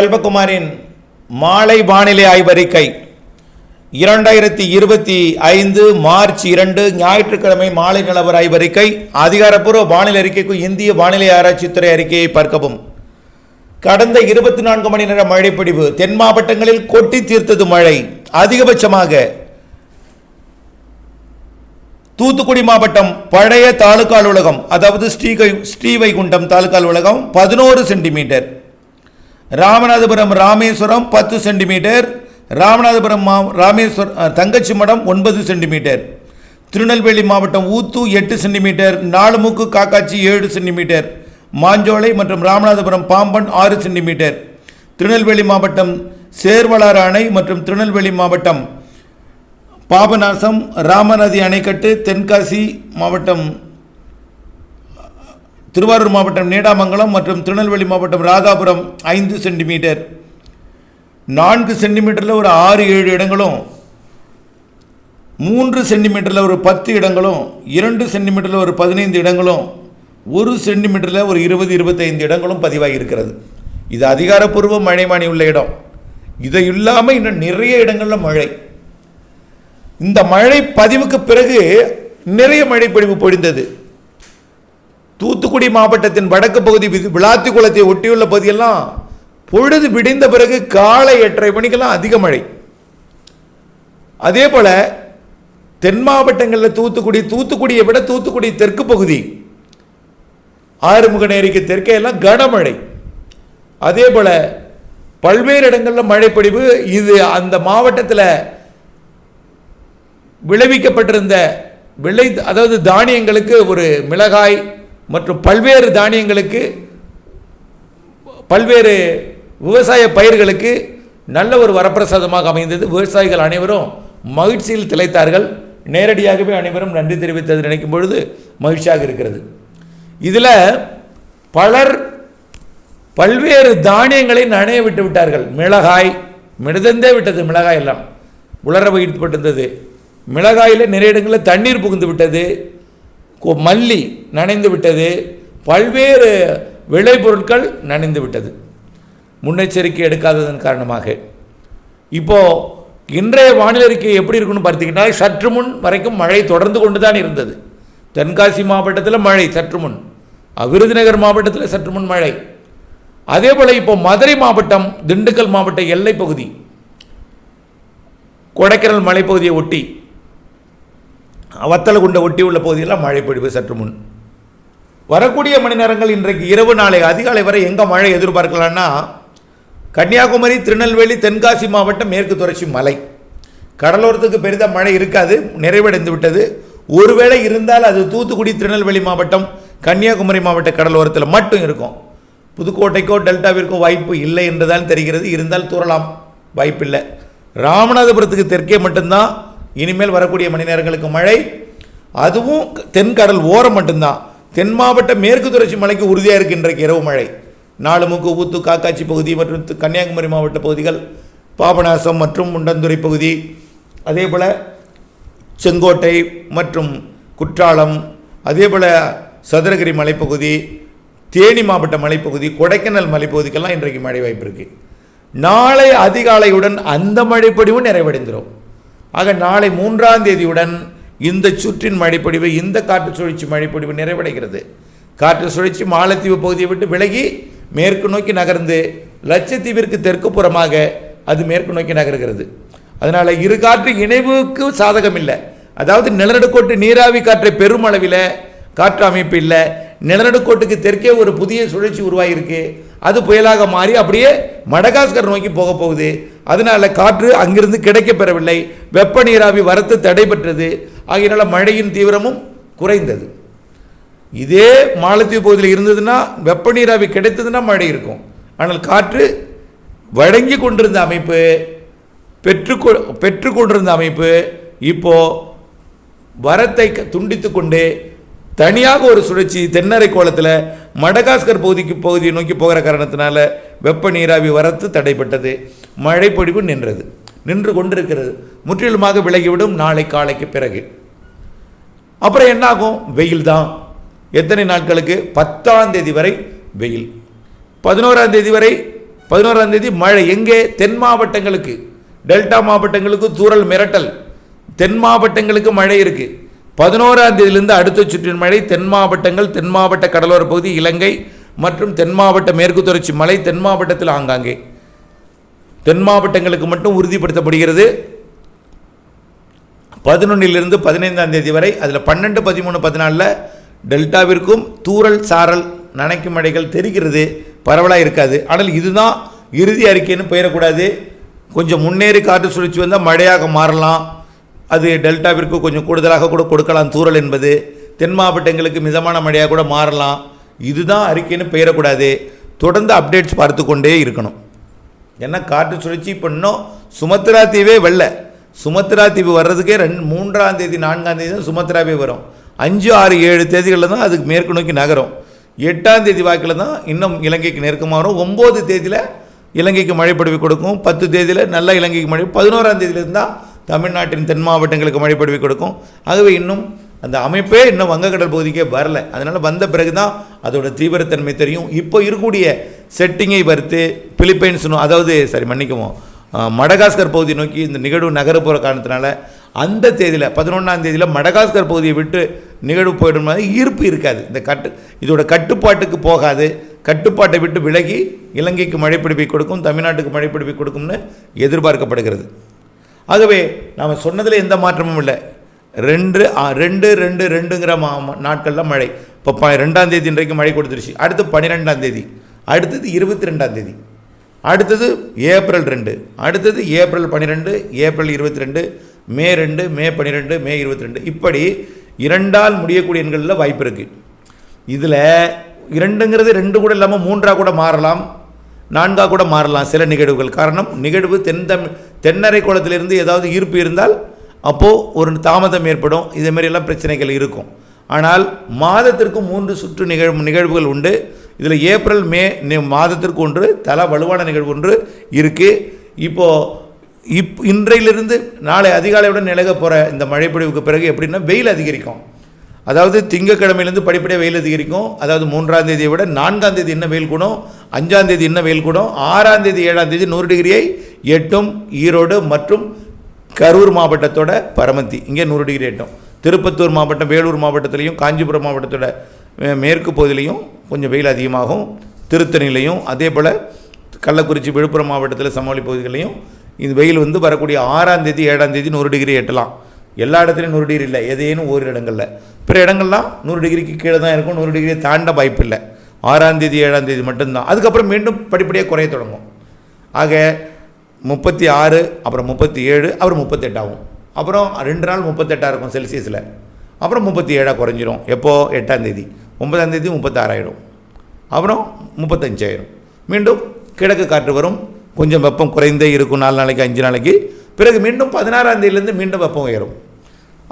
செல்வகுமாரின் மாலை வானிலை ஆய்வறிக்கை. இரண்டாயிரத்தி இருபத்தி ஐந்து மார்ச் இரண்டு ஞாயிற்றுக்கிழமை மாலை நிலவர ஆய்வறிக்கை. அதிகாரப்பூர்வ வானிலை அறிக்கைக்கு இந்திய வானிலை ஆராய்ச்சித்துறை அறிக்கையை பார்க்கவும். கடந்த இருபத்தி நான்கு மணி நேர மழைப்பொழிவு தென் மாவட்டங்களில் கொட்டி தீர்த்தது மழை. அதிகபட்சமாக தூத்துக்குடி மாவட்டம் பழைய தாலுகா அலுவலகம் அதாவது ஸ்ரீகை ஸ்ரீவைகுண்டம் தாலுகா அலுவலகம் பதினோரு சென்டிமீட்டர். ராமநாதபுரம் ராமேஸ்வரம் பத்து சென்டிமீட்டர். ராமநாதபுரம் மா ராமேஸ்வரம் தங்கச்சி மடம் ஒன்பது சென்டிமீட்டர். திருநெல்வேலி மாவட்டம் ஊத்து எட்டு சென்டிமீட்டர். நாலுமுக்கு காக்காச்சி ஏழு சென்டிமீட்டர். மாஞ்சோலை மற்றும் ராமநாதபுரம் பாம்பன் ஆறு சென்டிமீட்டர். திருநெல்வேலி மாவட்டம் சேர்வலாறு அணை மற்றும் திருநெல்வேலி மாவட்டம் பாபநாசம் ராமநதி அணைக்கட்டு தென்காசி மாவட்டம் திருவாரூர் மாவட்டம் நீடாமங்கலம் மற்றும் திருநெல்வேலி மாவட்டம் ராதாபுரம் ஐந்து சென்டிமீட்டர். நான்கு சென்டிமீட்டரில் ஒரு ஆறு ஏழு இடங்களும் மூன்று சென்டிமீட்டரில் ஒரு பத்து இடங்களும் இரண்டு சென்டிமீட்டரில் ஒரு பதினைந்து இடங்களும் ஒரு சென்டிமீட்டரில் ஒரு இருபது இருபத்தைந்து இடங்களும் பதிவாகி இருக்கிறது இது அதிகாரப்பூர்வ மழைமானி உள்ள இடம். இதை இல்லாமல் இன்னும் நிறைய இடங்களில் மழை. இந்த மழை பதிவுக்கு பிறகு நிறைய மழை பொழிவு பொழிந்தது. தூத்துக்குடி மாவட்டத்தின் வடக்கு பகுதி விளாத்தி குளத்தை ஒட்டியுள்ள பகுதியெல்லாம் பொழுது விடிந்த பிறகு காலை எட்டரை மணிக்கெல்லாம் அதிக மழை. அதே போல தென் மாவட்டங்களில் தூத்துக்குடி தூத்துக்குடியை விட தூத்துக்குடி தெற்கு பகுதி ஆறுமுகநேரிக்கு தெற்கே எல்லாம் கனமழை. அதே போல பல்வேறு இடங்களில் மழைப்பொழிவு இது அந்த மாவட்டத்தில் விளைவிக்கப்பட்டிருந்த விளை அதாவது தானியங்களுக்கு ஒரு மிளகாய் மற்றும் பல்வேறு தானியங்களுக்கு பல்வேறு விவசாய பயிர்களுக்கு நல்ல ஒரு வரப்பிரசாதமாக அமைந்தது. விவசாயிகள் அனைவரும் மகிழ்ச்சியில் திளைத்தார்கள். நேரடியாகவே அனைவரும் நன்றி தெரிவித்தது நினைக்கும் பொழுது மகிழ்ச்சியாக இருக்கிறது. இதில் பலர் பல்வேறு தானியங்களை நனைய விட்டு விட்டார்கள். மிளகாய் மிதந்தே விட்டது மிளகாய் எல்லாம். உலர வைக்கப்பட்டிருந்தது. மிளகாயில் நிறைய இடங்களில் தண்ணீர் புகுந்து விட்டது. மல்லி நனைந்து விட்டது. பல்வேறு விளைபொருட்கள் நனைந்து விட்டது. முன்னெச்சரிக்கை எடுக்காததன் காரணமாக. இப்போது இன்றைய வானிலை அறிக்கை எப்படி இருக்குன்னு பார்த்தீங்கன்னா சற்று முன் வரைக்கும் மழை தொடர்ந்து கொண்டு தான் இருந்தது. தென்காசி மாவட்டத்தில் மழை சற்று முன். விருதுநகர் மாவட்டத்தில் சற்று முன் மழை. அதே போல் இப்போ மதுரை மாவட்டம் திண்டுக்கல் மாவட்ட எல்லை பகுதி கொடைக்கானல் மலைப்பகுதியை ஒட்டி வத்தலகுண்டை ஒட்டி உள்ள பகுதியெல்லாம் மழை பொழிவு சற்று முன். வரக்கூடிய மணி நேரங்கள் இன்றைக்கு இரவு நாளை அதிகாலை வரை எங்கே மழை எதிர்பார்க்கலான்னா கன்னியாகுமரி திருநெல்வேலி தென்காசி மாவட்டம் மேற்கு தொடர்ச்சி மலை. கடலோரத்துக்கு பெரிதாக மழை இருக்காது நிறைவடைந்து விட்டது. ஒருவேளை இருந்தால் அது தூத்துக்குடி திருநெல்வேலி மாவட்டம் கன்னியாகுமரி மாவட்ட கடலோரத்தில் மட்டும் இருக்கும். புதுக்கோட்டைக்கோ டெல்டாவிற்கோ வாய்ப்பு இல்லை என்றுதான் தெரிகிறது. இருந்தால் தூறலாம் வாய்ப்பில்லை. ராமநாதபுரத்துக்கு தெற்கே மட்டும்தான் இனிமேல் வரக்கூடிய மணி நேரங்களுக்கு மழை. அதுவும் தென்கடல் ஓரம் மட்டும்தான். தென் மாவட்ட மேற்கு தொடர்ச்சி மலைக்கு உறுதியாக இருக்கு இன்றைக்கு இரவு மழை. நாலுமுக்கு ஊத்து காக்காட்சி பகுதி மற்றும் கன்னியாகுமரி மாவட்ட பகுதிகள் பாபநாசம் மற்றும் முண்டந்துறை பகுதி. அதே போல் செங்கோட்டை மற்றும் குற்றாலம் அதே போல் சதுரகிரி மலைப்பகுதி தேனி மாவட்ட மலைப்பகுதி கொடைக்கானல் மலைப்பகுதிக்கெல்லாம் இன்றைக்கு மழை வாய்ப்பு இருக்குது நாளை அதிகாலையுடன் அந்த மழைப்படிவும் நிறைவடைந்துடும் ஆக நாளை மூன்றாம் தேதியுடன் இந்த சுற்றின் மழைப்பொழிவு இந்த காற்று சுழற்சி மழைப்பொழிவு நிறைவடைகிறது. காற்று சுழற்சி மாலத்தீவு பகுதியை விட்டு விலகி மேற்கு நோக்கி நகர்ந்து லட்சத்தீவிற்கு தெற்கு புறமாக அது மேற்கு நோக்கி நகர்கிறது. அதனால் இரு காற்று இணைவுக்கு சாதகம் இல்லை அதாவது நிலநடுக்கோட்டு நீராவி காற்றை பெருமளவில் காற்று அமைப்பு இல்லை. நிலநடுக்கோட்டுக்கு தெற்கே ஒரு புதிய சுழற்சி உருவாகியிருக்கு அது புயலாக மாறி அப்படியே மடகாஸ்கர் நோக்கி போக போகுது. அதனால காற்று அங்கிருந்து கிடைக்கப்பெறவில்லை வெப்ப நீராவி வரத்து தடைபெற்றது. ஆகியனால் மழையின் தீவிரமும் குறைந்தது. இதே மாலத்தீவு பகுதியில் இருந்ததுன்னா வெப்ப நீராவி கிடைத்ததுன்னா மழை இருக்கும். ஆனால் காற்று வழங்கி கொண்டிருந்த அமைப்பு பெற்று பெற்று கொண்டிருந்த அமைப்பு இப்போ வரத்தை க- கொண்டு தனியாக ஒரு சுழற்சி தென்னரை கோலத்தில் மடகாஸ்கர் பகுதிக்கு பகுதியை நோக்கி போகிற காரணத்தினால வெப்ப நீராவி வரத்து தடைப்பட்டது. மழைப்பொழிவு நின்றது. நின்று கொண்டிருக்கிறது. முற்றிலுமாக விலகிவிடும் நாளை காலைக்கு பிறகு. அப்புறம் என்னாகும்? வெயில் தான். எத்தனை நாட்களுக்கு? பத்தாம் தேதி வரை வெயில். பதினோராம் தேதி வரை பதினோராம் தேதி மழை. எங்கே? தென் மாவட்டங்களுக்கு. டெல்டா மாவட்டங்களுக்கு தூரல் மிரட்டல். தென் மாவட்டங்களுக்கு மழை இருக்குது பதினோராம் தேதியிலிருந்து அடுத்த சுற்றின் மழை தென் மாவட்டங்கள் தென் மாவட்ட கடலோர பகுதி இலங்கை மற்றும் தென் மாவட்ட மேற்கு தொடர்ச்சி மலை தென் மாவட்டத்தில் ஆங்காங்கே. தென் மாவட்டங்களுக்கு மட்டும் உறுதிப்படுத்தப்படுகிறது. பதினொன்றிலிருந்து பதினைந்தாம் தேதி வரை அதில் பன்னெண்டு பதிமூணு பதினாலில் டெல்டாவிற்கும் தூரல் சாரல் நனைக்கும் மழைகள் தெரிகிறது. பரவலாக இருக்காது. ஆனால் இதுதான் இறுதி அறிக்கைன்னு போயிடக்கூடாது. கொஞ்சம் முன்னேறி காற்று சுழற்சி வந்தால் மழையாக மாறலாம். அது டெல்டாவிற்கு கொஞ்சம் கூடுதலாக கூட கொடுக்கலாம். தூறல் என்பது தென் மாவட்டங்களுக்கு மிதமான மழையாக கூட மாறலாம். இதுதான் அறிக்கைன்னு பெயரக்கூடாது. தொடர்ந்து அப்டேட்ஸ் பார்த்து கொண்டே இருக்கணும். ஏன்னா காற்று சுழற்சி இப்போ இன்னும் சுமத்ரா தீவே வெள்ள சுமத்ரா தீவு வர்றதுக்கே ரெண்டு மூன்றாம் தேதி நான்காம் தேதி தான் சுமத்ராவே வரும். அஞ்சு ஆறு ஏழு தேதிகளில் தான் அதுக்கு மேற்கு நோக்கி நகரும். எட்டாம் தேதி வாக்கில் தான் இன்னும் இலங்கைக்கு நெருக்கமாக வரும் ஒம்பது தேதியில் இலங்கைக்கு மழை பொழிவு கொடுக்கும். பத்து தேதியில் நல்ல இலங்கைக்கு மழை பதினோராம் தேதியிலிருந்து தான் தமிழ்நாட்டின் தென் மாவட்டங்களுக்கு மழை பொழிவு கொடுக்கும். ஆகவே இன்னும் அந்த அமைப்பே இன்னும் வங்கக்கடல் பகுதிக்கே வரல. அதனால் வந்த பிறகு தான் அதோட தீவிரத்தன்மை தெரியும். இப்போ இருக்கக்கூடிய செட்டிங்கை வறுத்து பிலிப்பைன்ஸ் அதாவது சரி மன்னிக்குவோம் மடகாஸ்கர் பகுதியை நோக்கி இந்த நிகழ்வு நகர போகிற காரணத்தினால அந்த தேதியில் பதினொன்றாம் தேதியில் மடகாஸ்கர் பகுதியை விட்டு நிகழ்வு போயிடும் ஈர்ப்பு இருக்காது. இந்த கட்டு இதோட கட்டுப்பாட்டுக்கு போகாது. கட்டுப்பாட்டை விட்டு விலகி இலங்கைக்கு மழைப்பிடிப்பை கொடுக்கும் தமிழ்நாட்டுக்கு மழைப்பிடிப்பை கொடுக்கும்னு எதிர்பார்க்கப்படுகிறது. ஆகவே நாம் சொன்னதில் எந்த மாற்றமும் இல்லை. ரெண்டு ரெண்டு ரெண்டு ரெண்டுங்கிற மா நாட்களில் மழை. இப்போ ப ரெண்டாம் தேதி இன்றைக்கு மழை கொடுத்துருச்சு. அடுத்து பன்னிரெண்டாம் தேதி. அடுத்தது இருபத்தி ரெண்டாம் தேதி. அடுத்தது ஏப்ரல் ரெண்டு. அடுத்தது ஏப்ரல் பன்னிரெண்டு ஏப்ரல் இருபத்தி ரெண்டு மே ரெண்டு மே பன்னிரெண்டு மே இருபத்தி ரெண்டு இப்படி இரண்டால் முடியக்கூடிய எண்களில் வாய்ப்பு இருக்குது இதில் இரண்டுங்கிறது ரெண்டு கூட இல்லாமல் மூன்றாக கூட மாறலாம். நான்காக கூட மாறலாம் சில நிகழ்வுகள். காரணம் நிகழ்வு தென் தமிழ் தென்னரை குளத்திலிருந்து ஏதாவது ஈர்ப்பு இருந்தால் அப்போது ஒரு தாமதம் ஏற்படும். இதே பிரச்சனைகள் இருக்கும். ஆனால் மாதத்திற்கு மூன்று சுற்று நிகழ்வு நிகழ்வுகள் உண்டு. இதில் ஏப்ரல் மே மாதத்திற்கு ஒன்று தல வலுவான நிகழ்வு ஒன்று இருக்குது இப்போது இப் இன்றையிலிருந்து நாளை அதிகாலையுடன் நிலக போகிற இந்த மழைப்பொழிவுக்கு பிறகு எப்படின்னா வெயில் அதிகரிக்கும். அதாவது திங்கக்கிழமையிலேருந்து படிப்படியாக வெயில் அதிகரிக்கும். அதாவது மூன்றாம் தேதியை விட நான்காம் தேதி என்ன வெயில் கூடும்? அஞ்சாம் தேதி என்ன வெயில் கூடும்? ஆறாம் தேதி ஏழாம் தேதி நூறு டிகிரியை எட்டும் ஈரோடு மற்றும் கரூர் மாவட்டத்தோட பரமத்தி. இங்கே நூறு டிகிரி எட்டும். திருப்பத்தூர் மாவட்டம் வேலூர் மாவட்டத்திலையும் காஞ்சிபுரம் மாவட்டத்தோட மேற்கு பகுதியிலையும் கொஞ்சம் வெயில் அதிகமாகும். திருத்தணிலையும் அதே போல் கள்ளக்குறிச்சி விழுப்புரம் மாவட்டத்தில் சமவெளி பகுதிகளையும் இந்த வெயில் வந்து வரக்கூடிய ஆறாம் தேதி ஏழாம் தேதி நூறு டிகிரி எட்டலாம். எல்லா இடத்துலையும் நூறு டிகிரி இல்லை ஏதேனும் ஓரிரு இடங்களில். பிற இடங்கள்லாம் நூறு டிகிரிக்கு கீழே தான் இருக்கும் நூறு டிகிரியை தாண்ட வாய்ப்பு இல்லை. ஆறாம் தேதி ஏழாம் தேதி மட்டும்தான். அதுக்கப்புறம் மீண்டும் படிப்படியாக குறைய தொடங்கும். ஆக முப்பத்தி ஆறு அப்புறம் முப்பத்தி ஏழு அப்புறம் முப்பத்தெட்டாகும் அப்புறம் ரெண்டு நாள் முப்பத்தெட்டாக இருக்கும் செல்சியஸில். அப்புறம் முப்பத்தி ஏழாக குறைஞ்சிரும். எப்போது எட்டாம் தேதி. ஒன்பதாம் தேதி முப்பத்தாறாயிடும் அப்புறம் முப்பத்தஞ்சாயிரம் மீண்டும் கிழக்கு காற்று வரும். கொஞ்சம் வெப்பம் குறைந்தே இருக்கும் நாலு நாளைக்கு அஞ்சு நாளைக்கு. பிறகு மீண்டும் பதினாறாம் தேதியிலேருந்து மீண்டும் வெப்பம் உயரும்.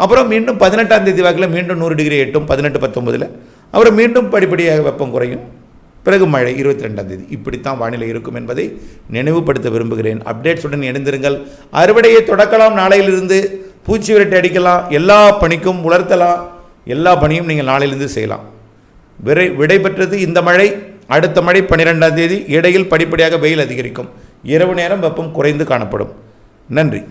அப்புறம் மீண்டும் பதினெட்டாம் தேதி வாக்கில் மீண்டும் நூறு டிகிரி எட்டும் பதினெட்டு பத்தொம்பதில் அப்புறம் மீண்டும் படிப்படியாக வெப்பம் குறையும். பிறகு மழை இருபத்தி ரெண்டாம் தேதி. இப்படித்தான் வானிலை இருக்கும் என்பதை நினைவுபடுத்த விரும்புகிறேன். அப்டேட்ஸுடன் இணைந்திருங்கள். அறுவடையை தொடக்கலாம். நாளையிலிருந்து பூச்சி விரட்டி அடிக்கலாம். எல்லா பணிக்கும் உலர்த்தலாம் எல்லா பணியும் நீங்கள் நாளையிலிருந்து செய்யலாம். விரை விடைபெற்றது இந்த மழை. அடுத்த மழை பன்னிரெண்டாம் தேதி. இடையில் படிப்படியாக வெயில் அதிகரிக்கும். இரவு நேரம் வெப்பம் குறைந்து காணப்படும். நன்றி.